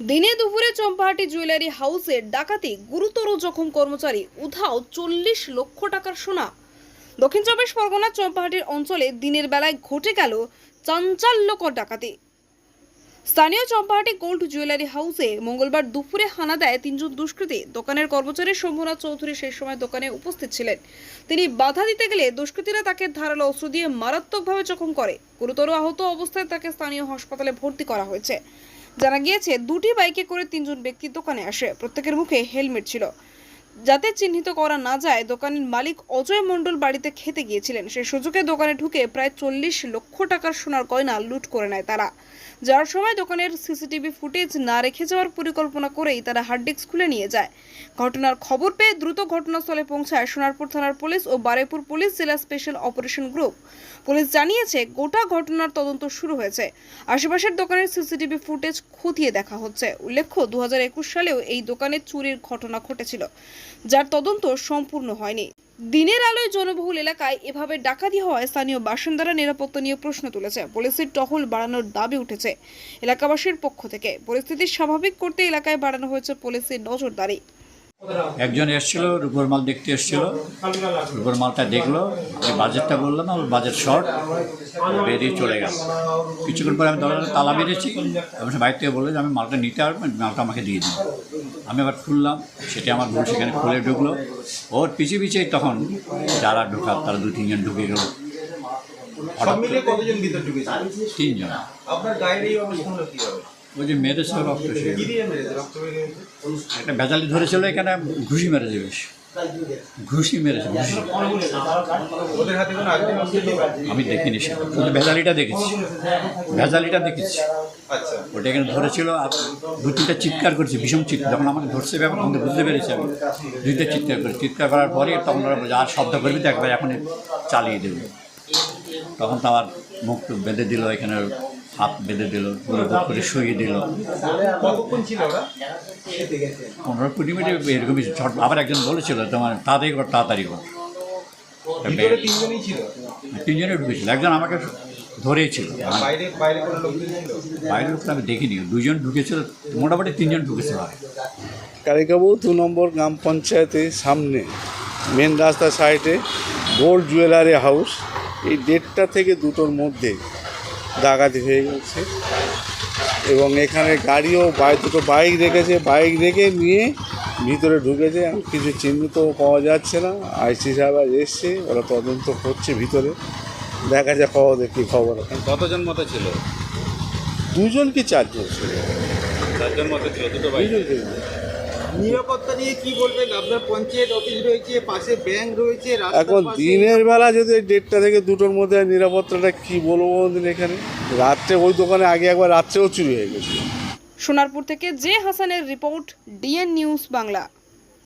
দিনে দুপুরে চম্পাহাটি জুয়েলারি হাউসে ডাকাতি, গুরুতর জখম কর্মচারী, উধাও চল্লিশ লক্ষ টাকার সোনা। দক্ষিণ চব্বিশ পরগনার চম্পাহাটির অঞ্চলে দিনের বেলায় ঘটে গেল চাঞ্চাল্যকর ডাকাতি। স্থানীয় চম্পাহাটি গোল্ড জুয়েলারি হাউসে মঙ্গলবার দুপুরে হানা দেয় তিনজন দুষ্কৃতী। দোকানের কর্মচারী শম্ভুনাথ চৌধুরী সেই সময় দোকানে উপস্থিত ছিলেন। তিনি বাধা দিতে গেলে দুষ্কৃতীরা তাকে ধারালো অস্ত্র দিয়ে মারাত্মকভাবে জখম করে। গুরুতর আহত অবস্থায় তাকে স্থানীয় হাসপাতালে ভর্তি করা হয়েছে। জানা গিয়েছে দুটি বাইকে করে তিনজন ব্যক্তি দোকানে আসে। প্রত্যেকের মুখে হেলমেট ছিল। যাতে চিহ্নিত করা না যায়, দোকানের মালিক অজয় মণ্ডল বাড়িতে খেতে গিয়েছিলেন। সেই সুযোগে দোকানে ঢুকে প্রায় চল্লিশ লক্ষ টাকার সোনার গয়না লুট করে নেয় তারা। যাওয়ার সময় দোকানের সিসিটিভি ফুটেজ না রেখে যাওয়ার পরিকল্পনা করেই তারা হার্ড ডিস্ক খুলে নিয়ে যায়। ঘটনার খবর পেয়ে দ্রুত ঘটনাস্থলে পৌঁছায় সোনারপুর থানার পুলিশ ও বারেপুর পুলিশ জেলা স্পেশাল অপারেশন গ্রুপ। পুলিশ জানিয়েছে, গোটা ঘটনার তদন্ত শুরু হয়েছে। আশেপাশের দোকানের সিসিটিভি ফুটেজ খতিয়ে দেখা হচ্ছে। উল্লেখ্য দু হাজার একুশ সালেও এই দোকানে চুরির ঘটনা ঘটেছিল। যার তদন্ত সম্পূর্ণ হয়নি। দিনের আলোয় জনবহুল এলাকায় এভাবে ডাকাতি হওয়ায় স্থানীয় বাসিন্দারা নিরাপত্তা নিয়ে প্রশ্ন তুলেছে। পুলিশের টহল বাড়ানোর দাবি উঠেছে এলাকাবাসীর পক্ষ থেকে। পরিস্থিতি স্বাভাবিক করতে এলাকায় বাড়ানো হয়েছে পুলিশের নজরদারি। একজন এসেছিল রূপর মাল দেখতে এসেছিল। রূপর মালটা দেখল যে বাজেটটা বললাম ওর বাজেট শর্ট বেরিয়ে চলে গেল। কিছুক্ষণ পরে আমি দরজাটা তালা বেরিয়েছি এবং সে বাইরে থেকে বলল যে আমি মালটা নিতে পারব মালটা আমাকে দিয়ে দিন। আমি আবার খুললাম সেটা আমার বোন সেখানে খুলে ঢুকলো। ওর পিছিয়ে পিছিয়ে তখন যারা ঢোকার তারা দু তিনজন ঢুকে গেল। তিনজন। আপনার গায়ের এই অবস্থা ওই যে মেরেছে? রক্ত সে একটা ভেজালি ধরেছিল এখানে ঘুষি মেরেছে বেশ। ঘুষি মেরেছে? আমি দেখিনি সে ভেজালিটা দেখেছি। ভেজালিটা দেখেছি। আচ্ছা। ওটা এখানে ধরেছিল আর দু তিনটা চিৎকার করেছে ভীষণ চিৎকার। যখন আমাকে ধরছে ব্যাপার তখন তো বুঝতে পেরেছি আমি। দুইটা চিৎকার করে চিৎকার করার পরে তখন ওরা বলছে, আর শব্দ করবি তো একবার এখন চালিয়ে দেবে। তখন তো আমার মুখ বেঁধে দিল এখানে হাত বেঁধে দিল করে শুয়ে দিল। পনেরো কুড়ি মিনিট এরকমই ঝট আবার একজন বলেছিল তোমার তাড়াতাড়ি কর তাড়াতাড়ি কর। তিনজনে ঢুকেছিল একজন আমাকে ধরেই ছিল। আর বাইরে বাইরের লোকটা আমি দেখিনি। দুজন ঢুকেছিল মোটামুটি তিনজন ঢুকেছিল কারিকাবু দু নম্বর গ্রাম পঞ্চায়েতের সামনে মেন রাস্তার সাইডে গোল্ড জুয়েলারি হাউস এই দেড়টা থেকে দুটোর মধ্যে ডাকাতি হয়ে গেছে। এবং এখানে গাড়িও বাইক দুটো বাইক রেখেছে। বাইক রেখে নিয়ে ভিতরে ঢুকেছে। কিছু চিহ্নিত পাওয়া যাচ্ছে না। আইসি সাহেব আজ এসছে। ওরা তদন্ত করছে ভিতরে। দেখা যায় খবর কী খবর। কতজন মতো ছিল? দুজন কি চারজন ছিল? চারজন মতো ছিল দুটো বাইক। নিরাপত্তা নিয়ে কি বলবেন? আপনার পঞ্চায়েত অফিস রয়েছে পাশে ব্যাংক রয়েছে এখন দিনের বেলা যদি ডেটটা দেড়টা থেকে দুটোর মধ্যে নিরাপত্তাটা কি বলব বলুন এখানে? রাত্রে ওই দোকানে আগে একবার রাত্রেও চুরি হয়ে গেছে সোনারপুর থেকে জে হাসানের রিপোর্ট ডিএন নিউজ বাংলা।